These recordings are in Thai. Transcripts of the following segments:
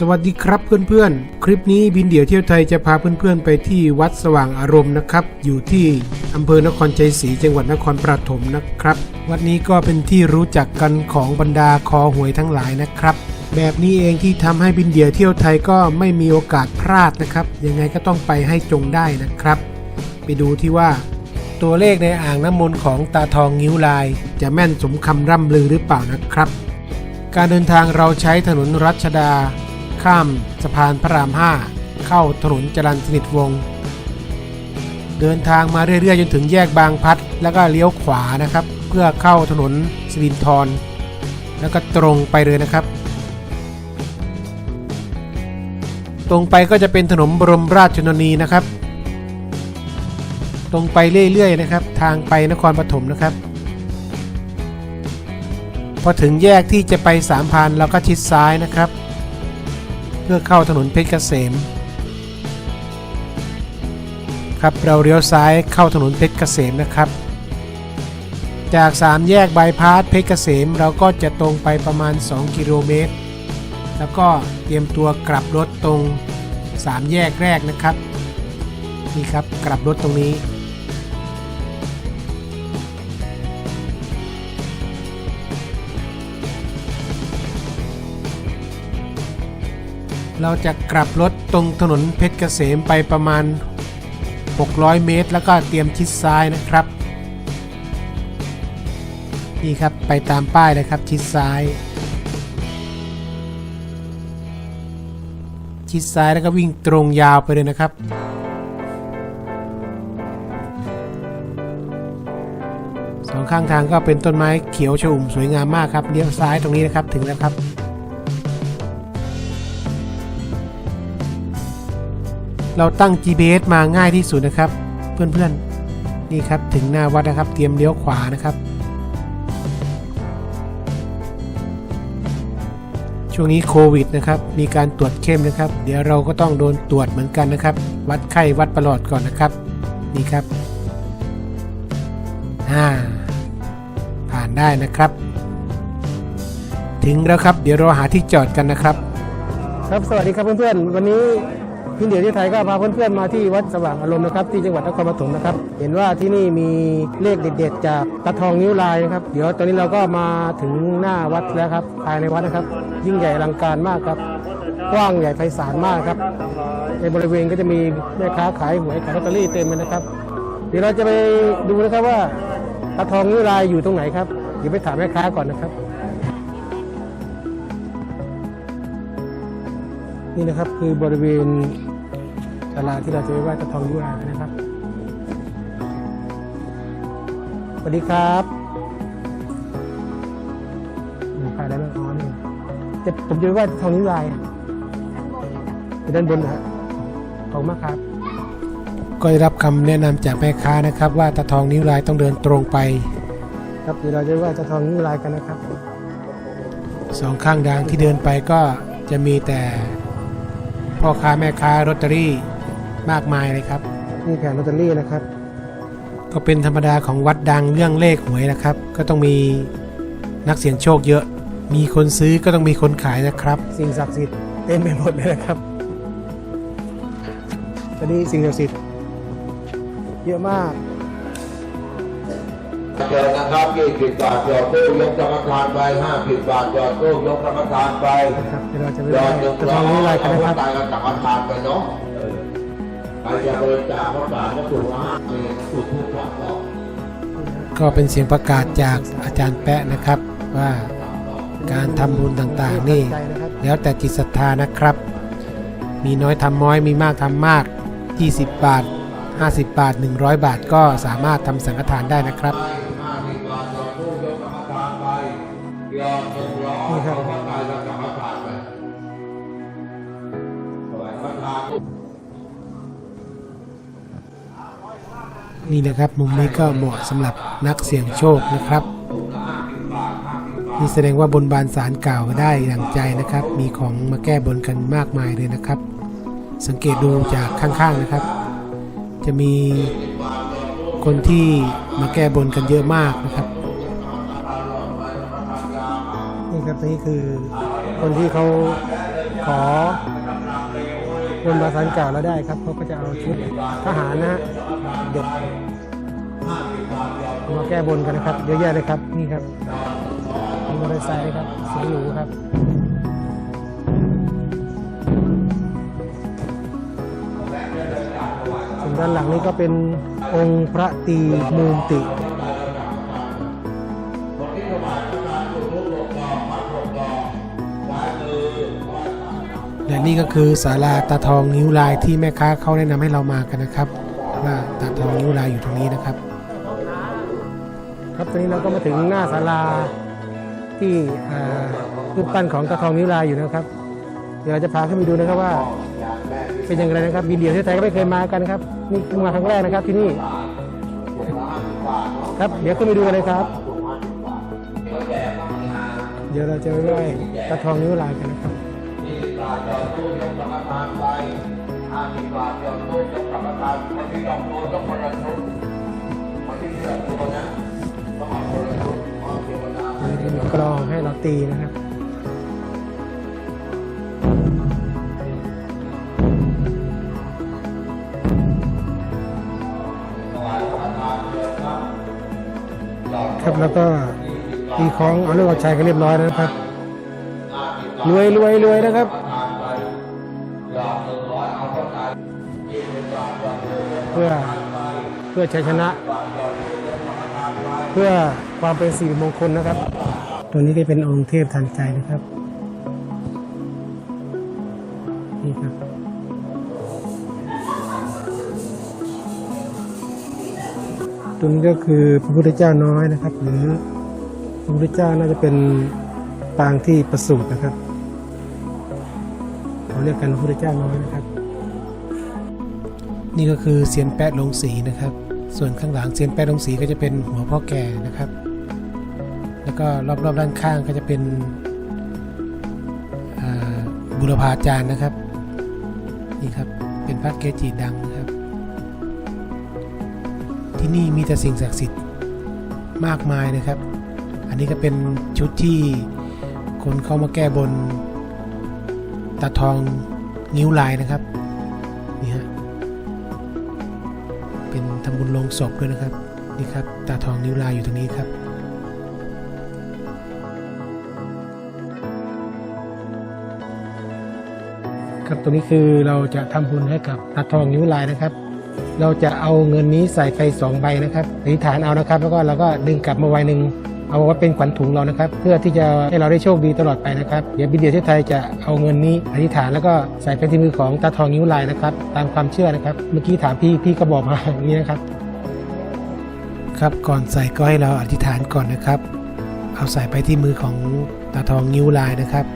สวัสดีครับเพื่อนๆ คลิปนี้บินเดี่ยวเที่ยวไทยจะพาเพื่อนๆ ไปที่วัดสว่างอารมณ์นะครับ อยู่ที่อำเภอนครชัยศรีจังหวัดนครปฐมนะครับ วัดนี้ก็เป็นที่รู้จักกันของบรรดาคอหวยทั้งหลายนะครับ แบบนี้เองที่ทำให้บินเดี่ยวเที่ยวไทยก็ไม่มีโอกาสพลาดนะครับ ยังไงก็ต้องไปให้จงได้นะครับ ไปดูที่ว่า ตัวเลขในอ่างน้ำมนต์ของตาทองงิ้วลาย จะแม่นสมคำร่ำลือหรือเปล่านะครับ การเดินทางเราใช้ถนนรัชดา ข้ามสะพานพระราม5เข้าถนนจรัญสนิทวงศ์เดินทางมาเรื่อยๆ จนถึงแยกบางพัดแล้วก็เลี้ยวขวานะครับ เพื่อเข้าถนนสิรินธรแล้วก็ตรงไปเลยนะครับ ตรงไปก็จะเป็นถนนบรมราชชนนีนะครับ ตรงไปเรื่อยๆนะครับ ทางไปนครปฐมนะครับ พอถึงแยกที่จะไปสามพรานเราก็ชิดซ้ายนะครับ เพื่อเข้าถนนเพชรเกษม ครับเราเลี้ยวซ้ายเข้าถนนเพชรเกษมนะครับ จากสามแยกบายพาสเพชรเกษมเราก็จะตรงไปประมาณ 2 กิโลเมตร แล้วก็เตรียมตัวกลับรถตรงสามแยกแรกนะครับ นี่ครับกลับรถตรงนี้ เราจะกลับรถตรงถนนเพชรเกษมไปประมาณ 600 เมตร แล้วก็เตรียมชิดซ้ายนะครับ นี่ครับไปตามป้ายเลยครับชิดซ้าย ชิดซ้ายแล้วก็วิ่งตรงยาวไปเลยนะครับสองข้างทางก็เป็นต้นไม้เขียวชอุ่มสวยงามมากครับเลี้ยวซ้ายตรงนี้นะครับถึงแล้วครับ เราตั้ง GPS มาง่ายที่สุดนะครับ เพื่อนๆนี่ครับถึงหน้าวัดนะครับ เตรียมเลี้ยวขวานะครับ ช่วงนี้โควิดนะครับ มีการตรวจเข้มนะครับ เดี๋ยวเราก็ต้องโดนตรวจเหมือนกันนะครับ วัดไข้วัดประหลอดก่อนนะครับ นี่ครับอ่าผ่านได้นะครับ ถึงแล้วครับ เดี๋ยวเราหาที่จอดกันนะครับ ครับสวัสดีครับเพื่อนๆวันนี้ พินเดียวที่ไทยก็พาเพื่อนๆมาที่วัดสว่างอารมณ์นะครับที่จังหวัดนครปฐมนะครับ เห็นว่าที่นี่มีเลขเด็ดๆจากตะทองนิ้วลายนะครับ เดี๋ยวตอนนี้เราก็มาถึงหน้าวัดแล้วครับภายในวัดนะครับ ยิ่งใหญ่อลังการมากครับกว้างใหญ่ไพศาลมากครับ ในบริเวณก็จะมีแม่ค้าขายหวยขายลอตเตอรี่เต็มเลยนะครับ เดี๋ยวเราจะไปดูนะครับว่าตะทองนิ้วลายอยู่ตรงไหนครับเดี๋ยวไปถามแม่ค้าก่อนนะครับ นี่นะครับคือบริเวณตลาดที่เราจะไปไหว้ตะทองยุรากันนะครับสวัสดีครับอืมขายอะไรบ้างอ๋อนี่จะผมจะไปไหว้ตะทองยุรายอยู่ด้านบนนะฮะขอบคุณมากครับก็ได้รับคำแนะนำจากแม่ค้านะครับ ว่าตะทองนิ้วลายต้องเดินตรงไป ครับเดี๋ยวเราจะไหว้ตะทองนิ้วลายกันนะครับสองข้างทางที่เดินไปก็จะมีแต่ พ่อค้าแม่ค้าลอตเตอรี่มากมายเลยครับ นี่แผงลอตเตอรี่นะครับ ก็เป็นธรรมดาของวัดดังเรื่องเลขหวยนะครับ ก็ต้องมีนักเสี่ยงโชคเยอะ มีคนซื้อก็ต้องมีคนขายนะครับ สิ่งศักดิ์สิทธิ์เต็มไปหมดเลยนะครับตอนนี้สิ่งศักดิ์สิทธิ์เยอะมาก เจอนะครับยี่สิบบาทหยอดตู้ยกกรรมฐานไปห้าสิบบาทหยอดตู้ยกกรรมฐานไปนะครับเดี๋ยวเราจะไปหยอดหนึ่งร้อยนิ้วลายกันเอานะคหัวรับตายกับกรรมฐานไปเนาะใครจะบริจาคพระบาทก็ถูกละห้าเองถูกทุกอย่างต่อก็เป็นเสียงประกาศจากอาจารย์แปะนะครับว่าการทำบุญต่างๆนี่ แล้วแต่จิตศรัทธานะครับ มีน้อยทำน้อยมีมากทำมาก 20 บาท 50 บาท 100 บาทก็สามารถทำสังฆทานได้นะครับ นี่ครับนี่นะครับมุมนี้ก็เหมาะสำหรับนักเสี่ยงโชคนะครับนี่แสดงว่าบนบานสารกล่าวได้อย่างใจนะครับ มีของมาแก้บนกันมากมายเลยนะครับ สังเกตดูจากข้างๆนะครับ จะมีคนที่มาแก้บนกันเยอะมากนะครับ ครับนี่คือคนที่เขาขอบนบาสารกล่าวแล้วได้ครับเขาก็จะเอาชุดทหารนะฮะเด็กมาแก้บนกันนะครับเยอะแยะเลยครับนี่ครับมีมอเตอร์ไซค์ครับสีหรูครับส่วนด้านหลังนี้ก็เป็นองค์พระตีมูลติ นี่ก็คือศาลาตาทองนิ้วลายที่แม่ค้าเขาแนะนำให้เรามากันนะครับ ว่าตาทองนิ้วลายอยู่ตรงนี้นะครับ ครับตอนนี้เราก็มาถึงหน้าศาลาที่รูปปั้นของตาทองนิ้วลายอยู่นะครับ เดี๋ยวเราจะพาขึ้นไปดูนะครับว่า เป็นอย่างไรนะครับบินเดียวที่ไทยก็ไม่เคยมากันครับนี่เพิ่งมาครั้งแรกนะครับที่นี่ ครับเดี๋ยวขึ้นไปดูกันเลยครับ เดี๋ยวเราจะไปไหว้ตาทองนิ้วลายกันนะครับ ตู้ยกสังฆทานไปห้าสิบบาทยอดตู้ยกสังฆทานคนที่ยอมตู้ต้องคนละชุดคนที่เหลือตัวนะต้องเอาคนละชุดเอาเทวดาอันนี้กลองให้เราตีนะครับครับแล้วก็ตีคล้องเอาเรื่องเอาชัยกันเรียบร้อยแล้วนะครับรวยรวยรวยนะครับ เพื่อเพื่อชัยชนะ เพื่อความเป็นสิริมงคลนะครับ ตัวนี้ก็เป็นองค์เทพทันใจนะครับนี่ครับตัวนี้ก็คือพระพุทธเจ้าน้อยนะครับ หรือพระพุทธเจ้าน่าจะเป็นปางที่ประสูตินะครับเขาเรียกกันพระพุทธเจ้าน้อยนะครับ นี่ก็คือเซียนแปะลงสีนะครับ ส่วนข้างหลังเซียนแปะลงสีก็จะเป็นหัวพ่อแก่นะครับ แล้วก็รอบๆด้านข้างก็จะเป็นบุรพาจารย์นะครับ นี่ครับเป็นพระเกจิดังนะครับ ที่นี่มีแต่สิ่งศักดิ์สิทธิ์มากมายนะครับ อันนี้ก็เป็นชุดที่คนเข้ามาแก้บนตาทองนิ้วลายนะครับ นี่ฮะ็นทำบุญลงศพด้วยนะครับนี่ครับตาทองนิ้วลายอยู่ตรงนี้ครับครับตรงนี้คือเราจะทำบุญให้กับตาทองนิ้วลายนะครับ เราจะเอาเงินนี้ใส่ไปสองใบนะครับอธิษฐานเอานะครับ แล้วก็เราก็ดึงกลับมาไว้หนึ่ง เอาไว้เป็นขวัญถุงเรานะครับ เพื่อที่จะให้เราได้โชคดีตลอดไปนะครับ เดี๋ยวบินเดียที่ไทยจะเอาเงินนี้อธิษฐานแล้วก็ใส่ไปที่มือของตาทองนิ้วลายนะครับ ตามความเชื่อนะครับ เมื่อกี้ถามพี่พี่ก็บอกมาอย่างนี้นะครับ ครับก่อนใส่ก็ให้เราอธิษฐานก่อนนะครับ เอาใส่ไปที่มือของตาทองนิ้วลายนะครับ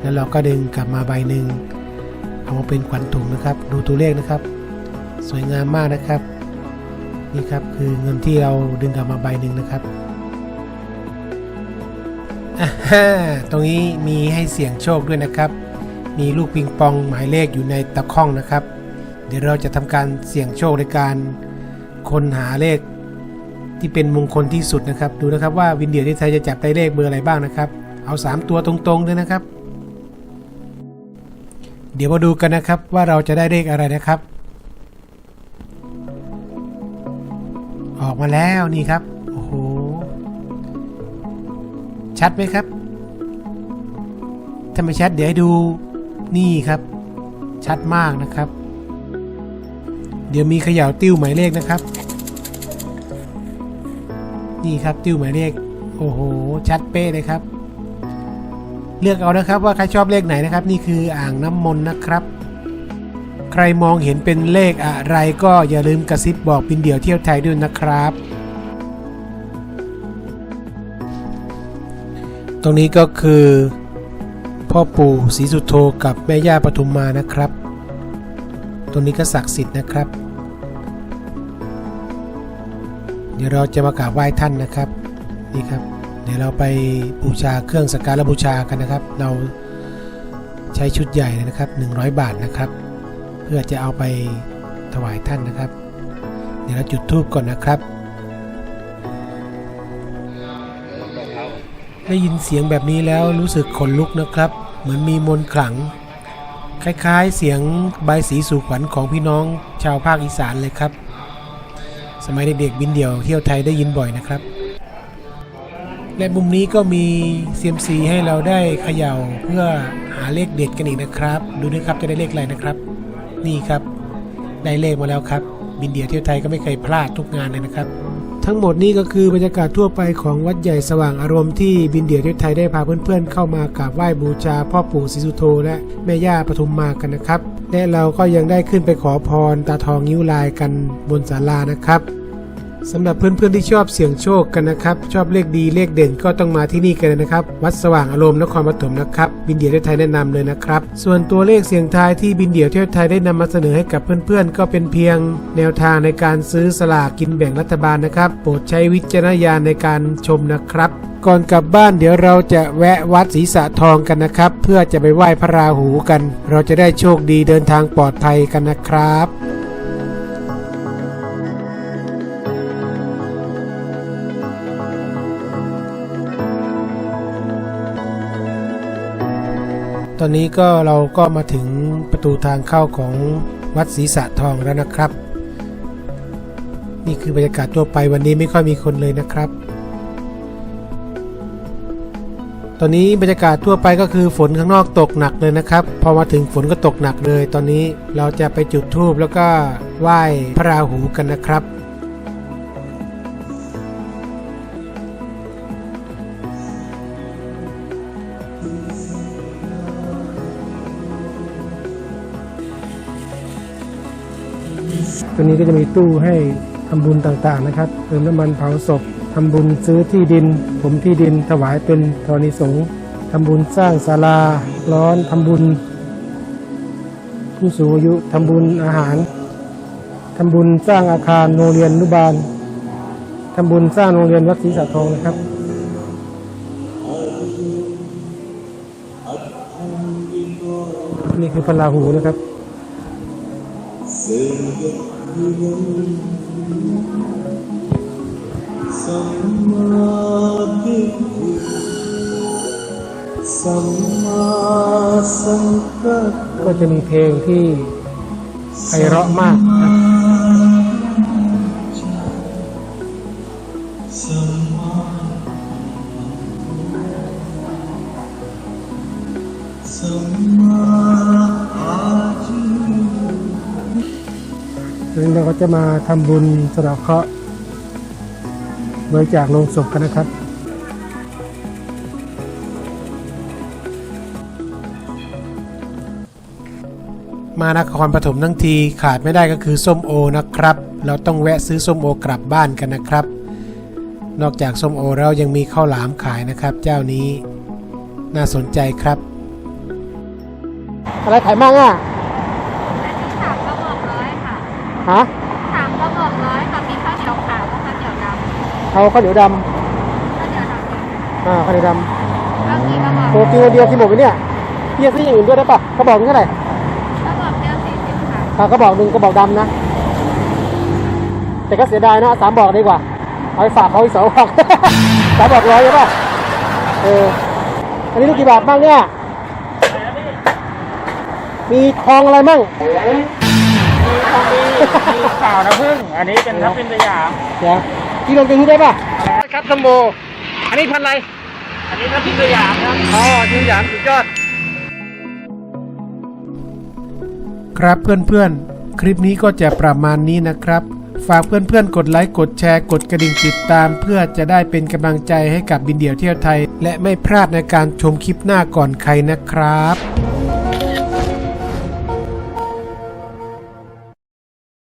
แล้วเราก็ดึงกลับมาใบหนึ่งเอามาเป็นขวัญถุงนะครับ ดูตัวเลขนะครับ สวยงามมากนะครับ นี่ครับคือเงินที่เราดึงกลับมาใบหนึ่งนะครับ อ่าฮ่าตรงนี้มีให้เสี่ยงโชคด้วยนะครับ มีลูกปิงปองหมายเลขอยู่ในตะข้องนะครับ เดี๋ยวเราจะทำการเสี่ยงโชคในการค้นหาเลขที่เป็นมงคลที่สุดนะครับ ดูนะครับว่าวินเดียที่ไทยจะจับได้เลขเบอร์อะไรบ้างนะครับ เอา 3 ตัวตรงๆเลยนะครับ เดี๋ยวมาดูกันนะครับว่าเราจะได้เลขอะไรนะครับ ออกมาแล้วนี่ครับ ชัดไหมครับ ถ้าไม่ชัดเดี๋ยวให้ดูนี่ครับ ชัดมากนะครับ เดี๋ยวมีเขย่าติ้วหมายเลขนะครับ นี่ครับติ้วหมายเลข โอ้โห ชัดเป๊ะเลยครับ เลือกเอานะครับว่าใครชอบเลขไหนนะครับ นี่คืออ่างน้ำมนต์นะครับใครมองเห็นเป็นเลขอะไรก็อย่าลืมกระซิบบอกปินเดี่ยวเที่ยวไทยด้วยนะครับ ตรงนี้ก็คือ พ่อปู่ศรีสุโธกับแม่ย่าปทุมมานะครับ ตรงนี้ก็ศักดิ์สิทธิ์นะครับ เดี๋ยวเราจะมากราบไหว้ท่านนะครับนี่ครับ เดี๋ยวเราไปบูชาเครื่องสักการะบูชากันนะครับ เราใช้ชุดใหญ่เลยนะครับ 100 บาทนะครับ เพื่อจะเอาไปถวายท่านนะครับ เดี๋ยวเราจุดธูปก่อนนะครับ ได้ยินเสียงแบบนี้แล้วรู้สึกขนลุกนะครับ เหมือนมีมนขลัง คล้ายๆ เสียงใบสีสู่ขวัญของพี่น้องชาวภาคอีสานเลยครับ สมัยเด็กๆบินเดี่ยวเที่ยวไทยได้ยินบ่อยนะครับ และมุมนี้ก็มีเซียมซีให้เราได้เขย่าเพื่อหาเลขเด็ดกันอีกนะครับ ดูด้วยครับจะได้เลขอะไรนะครับ นี่ครับได้เลขมาแล้วครับ บินเดียวเที่ยวไทยก็ไม่เคยพลาดทุกงานเลยนะครับ ทั้งหมดนี้ก็คือบรรยากาศทั่วไปของวัดใหญ่สว่างอารมณ์ที่บินเดียวเที่ยวไทยได้พาเพื่อนๆ เข้ามากราบไหว้บูชาพ่อปู่ศรีสุโธและแม่ย่าปทุมมากันนะครับ และเราก็ยังได้ขึ้นไปขอพรตาทองนิ้วลายกันบนศาลานะครับ สำหรับเพื่อนๆที่ชอบเสี่ยงโชคกันนะครับ ชอบเลขดีเลขเด่นก็ต้องมาที่นี่กันนะครับ วัดสว่างอารมณ์นครปฐมนะครับ บินเดียวเที่ยวไทยแนะนำเลยนะครับ ส่วนตัวเลขเสี่ยงทายที่บินเดียวเที่ยวไทยได้นำมาเสนอให้กับเพื่อนๆ ก็เป็นเพียง แนวทางในการซื้อสลากกินแบ่งรัฐบาลนะครับ โปรดใช้วิจารณญาณในการชมนะครับ ก่อนกลับบ้านเดี๋ยวเราจะแวะวัดศรีสะทองกันนะครับ เพื่อจะไปไหว้พระราหูกัน เราจะได้โชคดีเดินทางปลอดภัยกันนะครับ ตอนนี้ก็เราก็มาถึงประตูทางเข้าของวัดศรีสะทองแล้วนะครับ นี่คือบรรยากาศทั่วไปวันนี้ไม่ค่อยมีคนเลยนะครับ ตอนนี้บรรยากาศทั่วไปก็คือฝนข้างนอกตกหนักเลยนะครับ พอมาถึงฝนก็ตกหนักเลย ตอนนี้เราจะไปจุดธูปแล้วก็ไหว้พระราหูกันนะครับ ตัวนี้ก็จะมีตู้ให้ทำบุญต่างๆนะครับเติมน้ำมันเผาศพทำบุญซื้อที่ดิน ผมที่ดินถวายเป็นธรณีสงฆ์ทำบุญสร้างศาลาร้อนทำบุญ ผู้สูงอายุทำบุญอาหารทำบุญสร้างอาคารโรงเรียนอนุบาลทำบุญสร้างโรงเรียนวัดศรีสะทองนะครับนี่คือพระราหูนะครับ ก็จะมีเพลงที่ไพเราะมากนะ แล้เราก็จะมาทำบุญสะเดาะเคราะห์บริจาคโลงศพกันนะครับมานครปฐมทั้งทีขาดไม่ได้ก็คือส้มโอนะครับ เราต้องแวะซื้อส้มโอกลับบ้านกันนะครับ นอกจากส้มโอเรายังมีข้าวหลามขายนะครับ เจ้านี้น่าสนใจครับ อะไรขายมั่งอะ สามกระบอกร้อยค่ะ ฮะสามกระบอกร้อยค่ะมีข้าวเหนียวขาวกับข้าวเหนียวดำเอาข้าวเหนียวดข้าวเหนียวดำำอ่าข้าวเหนียวดก็กี่กระบอกำโปรตีนวันเดียวกินหมดไหมเนี่ยพี่จะซื้ออย่างอื่นด้วยได้ปะกระบอกนึงเท่าไหร่กระบอกเดียวสี่สิบค่ะอ่ากระบอกหนึ่งกระบอกดำนะ แต่ก็เสียดายนะเอาสามบอกดีกว่าเอาไปฝากเขาอีกสองบอก สามบอกร้อยใช่ปะเอออันนี้ลูกกี่บาทบ้างเนี่ยมีทองอะไรมั่ง มี ข่าวนะพึ่ง อันนี้เป็นทัพเป็นสยามเดี๋ยวพี่ลองไปดูได้ปะครับสมโบอันนี้พันอะไร อันนี้ทัพเป็นสยามครับอ๋อทีมหยามสุดยอด ครับเพื่อนๆ คลิปนี้ก็จะประมาณนี้นะครับ ฝากเพื่อนๆ กดไลค์ กดแชร์ กดกระดิ่งติดตาม เพื่อจะได้เป็นกำลังใจให้กับบินเดี่ยวเที่ยวไทย และไม่พลาดในการชมคลิปหน้าก่อนใครนะครับ